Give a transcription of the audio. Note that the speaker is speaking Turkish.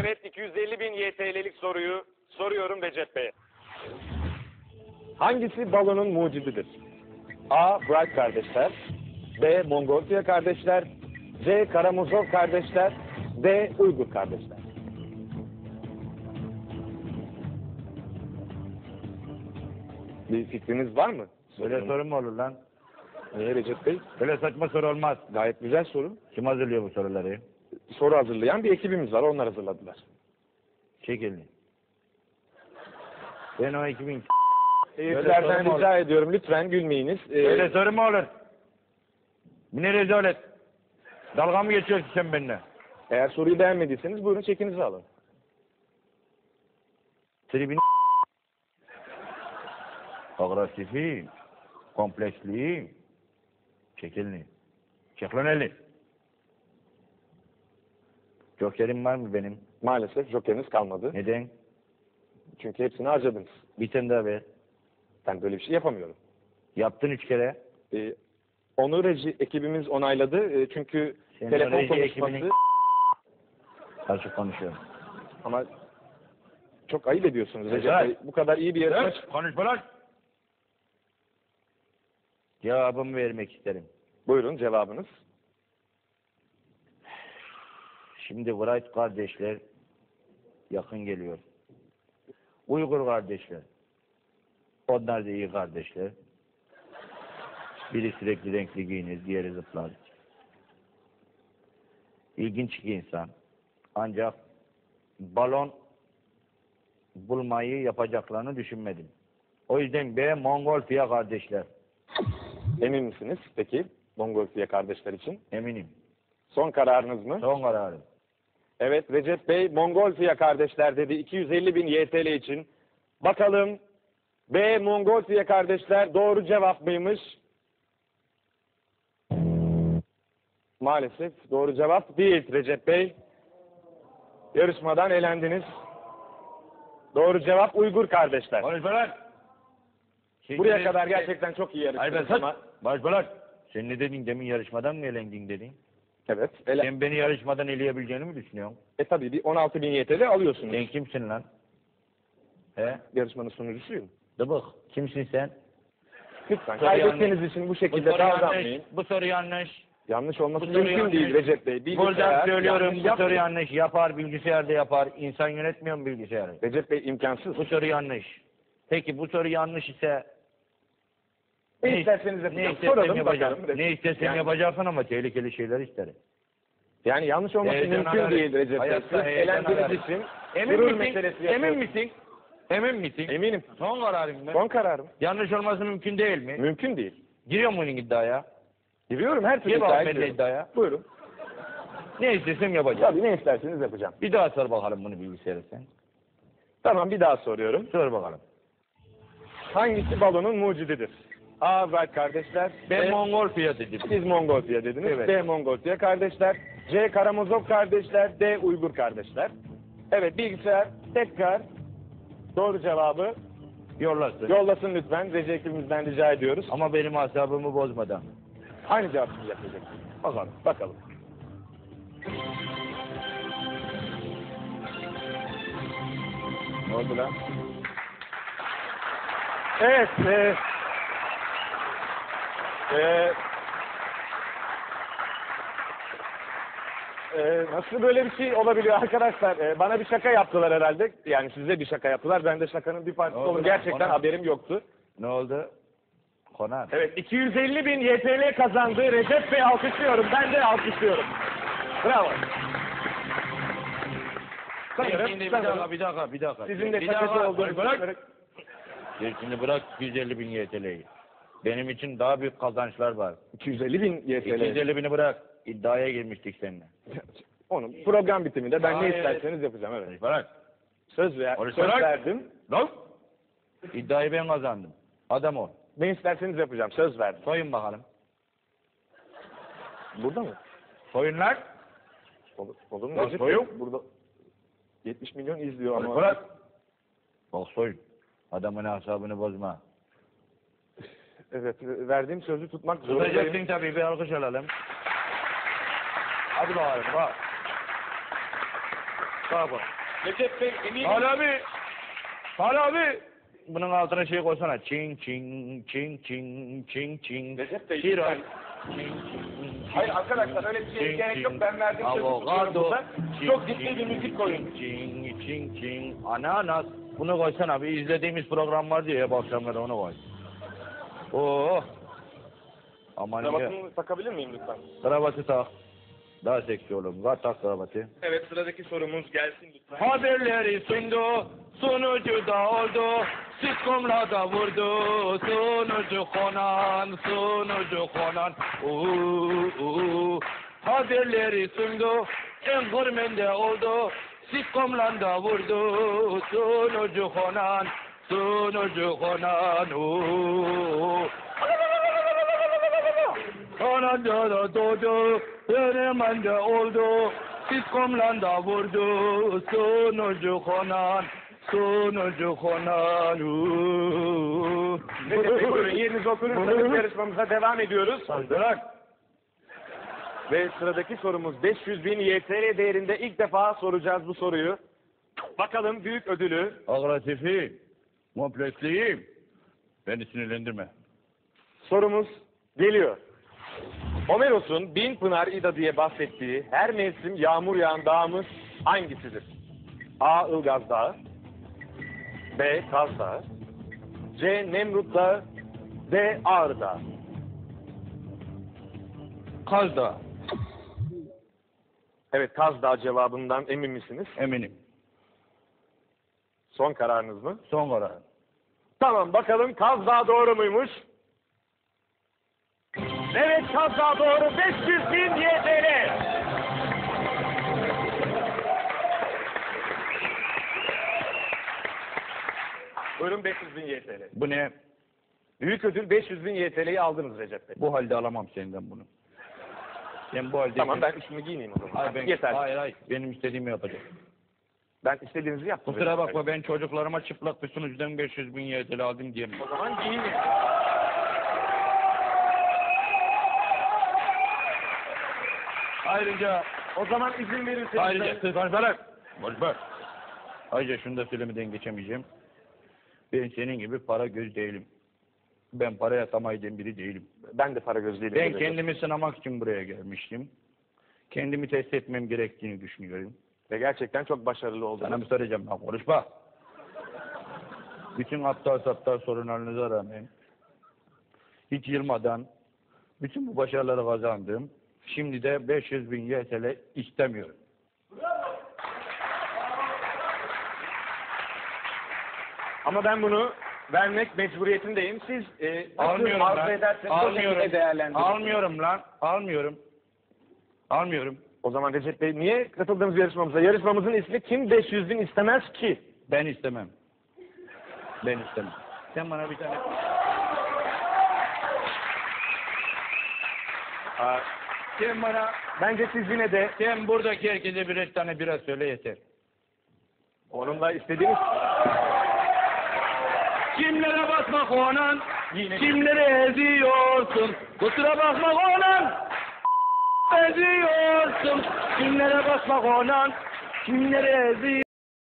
Evet 250 bin YTL'lik soruyu soruyorum Recep Bey. Hangisi balonun mucididir? A. Bright kardeşler B. Mongolfiya kardeşler C. Karamazov kardeşler D. Uygur kardeşler Bir fikriniz var mı? Böyle soru mu olur lan? Niye Recep Bey? Böyle saçma soru olmaz. Gayet güzel soru. Kim hazırlıyor bu soruları? Soru hazırlayan bir ekibimiz var. Onlar hazırladılar. Çekilin. Ben o 2000... Seyircilerden soru mu rica ediyorum lütfen gülmeyiniz. Ee, Böyle soru mu olur? Bu ne rezalet? Dalga mı geçiyorsun sen benimle? eğer soruyu beğenmediyseniz buyurun çekinizi alın. Tribini... Agresifiyim. Kompleksliyim. Çekilin. Çek lan eli. Jokerim var mı benim? Maalesef jokeriniz kalmadı. Neden? Çünkü hepsini harcadınız. Bir tane daha ver. Ben böyle bir şey yapamıyorum. Yaptın üç kere. Ee, onu reji ekibimiz onayladı. Ee, çünkü Senin telefon reji konuşması ekibinin- Açık konuşuyorum. ama çok ayıp ediyorsunuz Recep Güzel. Bey. Bu kadar iyi bir yarışma. Konuşma lan. Cevabımı vermek isterim. Buyurun cevabınız. Şimdi Wright kardeşler yakın geliyor. Uygur kardeşler. Onlar da iyi kardeşler. Biri sürekli renkli giyinir, diğeri zıplar. İlginç bir insan. Ancak balon bulmayı yapacaklarını düşünmedim. O yüzden B Mongolfiya kardeşler. Emin misiniz peki Mongolfiya kardeşler için? Eminim. Son kararınız mı? Son kararım. Evet Recep Bey Mongolfiya kardeşler dedi 250 bin YTL için. Bakalım B Mongolfiya kardeşler doğru cevap mıymış? Maalesef doğru cevap değil Recep Bey. Yarışmadan elendiniz. Doğru cevap Uygur kardeşler. Lan. Buraya kadar gerçekten çok iyi yarıştınız ama. Lan. Sen ne dedin demin yarışmadan mı elendin dedin? Evet. Ele... Sen beni yarışmadan eleyebileceğini mi düşünüyorsun? E tabii bir 16 bin YTL alıyorsunuz. Sen kimsin lan? He? Yarışmanın sunucusuyum. Dıbık. Kimsin sen? Lütfen Soru kaybettiğiniz yanlış. için bu Bu şekilde yanlış. davranmayın. Bu soru yanlış. Yanlış olması Bu mümkün yanlış. değil Recep Bey. Bilgisayar Buradan söylüyorum yanlış bu soru yanlış. Yapar bilgisayarda yapar. İnsan yönetmiyor mu bilgisayarı? Recep Bey imkansız. Bu soru yanlış. Peki bu soru yanlış ise Ne isterseniz ne yapacağım. istersem Soralım yapacağım. bakalım. Ne istersem Yani- yapacaksın ama tehlikeli şeyler isterim. Yani yanlış olması Heyecan mümkün ararım. değil Recep Bey. Hayatta Sırf heyecan eğlendiğiniz ararım. için Emin gurur misin? meselesi Emin yapıyorsunuz. misin? Emin misin? Eminim. Son kararım ben. Son kararım. Yanlış olması mümkün değil mi? Mümkün değil. Giriyor mu bunun iddiaya? Giriyorum her türlü Gir iddia bakalım benimle ediyorum. iddiaya. Buyurun. Ne istersem yapacağım. Tabii ne isterseniz yapacağım. Bir daha sor bakalım bunu bilgisayara sen. Tamam bir daha soruyorum. Sor bakalım. Hangisi balonun mucididir? A. Wright kardeşler. Ben B. Mongolfiya dedim. Siz Mongolfiya dediniz. Evet. B. Mongolfiya kardeşler. C. Karamazov kardeşler. D. Uygur kardeşler. Evet bilgisayar tekrar doğru cevabı Yollasın. yollasın lütfen. Reji ekibimizden rica ediyoruz. Ama benim asabımı bozmadan. Aynı cevap Recep. Bakalım. Bakalım. Ne oldu lan? Evet. E, e, e, nasıl böyle bir şey olabiliyor arkadaşlar? E, bana bir şaka yaptılar herhalde. Yani size bir şaka yaptılar. Ben de şakanın bir parçası oldu oldum. Gerçekten Ona- haberim yoktu. Ne oldu? Konan. Evet 250 bin YTL kazandı. Recep Bey alkışlıyorum. Ben de alkışlıyorum. Bravo. Sanırım, Şimdi bir sanırım dakika, bir dakika, bir dakika. sizin de bir şakacı dakika. olduğunuzu Bırak. düşünerek- Şimdi bırak 250 bin YTL'yi. Benim için daha büyük kazançlar var. 250 bin YTL. 250 bini bırak. İddiaya girmiştik seninle. Onu program bitiminde ben ne Hayır. isterseniz yapacağım. Evet. Bırak. Söz, ver, Orası söz bırak. verdim. Lan. İddiayı ben kazandım. Adam ol. Ne isterseniz yapacağım. Söz verdim. Soyun bakalım. Burada mı? Soyunlar. Olur, olur mu? Lan Recep soyun. Bey? Burada 70 milyon izliyor ama. Bırak. Bak soyun. Adamın asabını bozma. Evet, verdiğim sözü tutmak zorundayım. Tutacaksın tabii bir alkış alalım. Hadi bakalım bak. Bak bak. Recep Bey eminim. Ali abi. Ali abi. Bunun altına şey koysana. Çing çing çing çing çing çing. Recep Bey, Hayır arkadaşlar öyle bir şeye gerek yok. Ben verdiğim sözü tutuyorum burada. Çok ciddi bir müzik koyun. Çing çing çing. Ananas. Bunu koysana bir izlediğimiz program var diye bu akşamları onu koy. Oo. Aman ya. Kravatını takabilir miyim lütfen? Kravatı tak. Daha seksi oğlum. Var tak kravatı. Evet sıradaki sorumuz gelsin lütfen. Haberleri sundu, sunucu da oldu, sitcomla da vurdu, sunucu konan, sunucu konan, uuu, uuu. Haberleri sundu, enkırmende oldu, sitcomla da vurdu, sunucu konan, sunucu konan, uuu. Kanada da doğdu, Önemende oldu, sitcomla da vurdu, sunucu konan, sunucu konan. uuu. Recep Bey buyurun yerinize oturursanız yarışmamıza devam ediyoruz. Bırak. Ve sıradaki sorumuz 500 bin YTL değerinde ilk defa soracağız bu soruyu. Bakalım büyük ödülü Agresifiyim, kompleksliyim. Beni sinirlendirme. sorumuz geliyor. Homeros'un Bin Pınar İda diye bahsettiği her mevsim yağmur yağan dağımız hangisidir? A. Ilgaz Dağı B. Kaz Dağı C. Nemrut Dağı D. Ağrı Dağı Kaz da Evet Kaz Dağı cevabından emin misiniz? eminim. Son kararınız mı? Son karar. Tamam bakalım Kaz Dağı doğru muymuş? Evet Kaz Dağı doğru 500 bin YTL. Buyurun 500 bin YTL. Bu ne? Büyük ödül 500 bin YTL'yi aldınız Recep Bey. Bu halde alamam senden bunu. Sen bu halde... Tamam ben üstümü giyineyim o zaman. Hayır, ben, Yeter. hayır hayır benim istediğimi yapacak. Ben istediğinizi yaptım. Kusura bakma ben çocuklarıma çıplak bir sunucudan 500 bin YTL aldım diyemem. O zaman giyinin. Ayrıca O zaman izin verirseniz. Ayrıca kıskançlarak. Boş ver. Ayrıca şunu da söylemeden geçemeyeceğim. Ben senin gibi para göz değilim. Ben paraya tamah eden biri değilim. Ben de para göz değilim. Ben kendimi sınamak için buraya gelmiştim. Kendimi test etmem gerektiğini düşünüyorum. Ve gerçekten çok başarılı oldunuz. Sana mı soracağım lan konuşma. Bütün aptal saptal sorunlarınıza rağmen hiç yılmadan bütün bu başarıları kazandım. Şimdi de 500 bin YTL istemiyorum. Ama ben bunu vermek mecburiyetindeyim. Siz e, Almıyorum arzu lan. ederseniz o şekilde Almıyorum. değerlendirin. Almıyorum lan. Almıyorum. Almıyorum. O zaman Recep Bey niye katıldığımız yarışmamıza? Yarışmamızın ismi kim 500 bin istemez ki? Ben istemem. Ben istemem. Sen bana bir tane... Aa, Sen bana... bence siz yine de Sen buradaki herkese birer tane bira söyle yeter. onunla istediğiniz Kimlere basma konan, Yine- kimlere eziyorsun. Kusura bakma konan, eziyorsun. Kimlere basma konan, kimlere eziyorsun.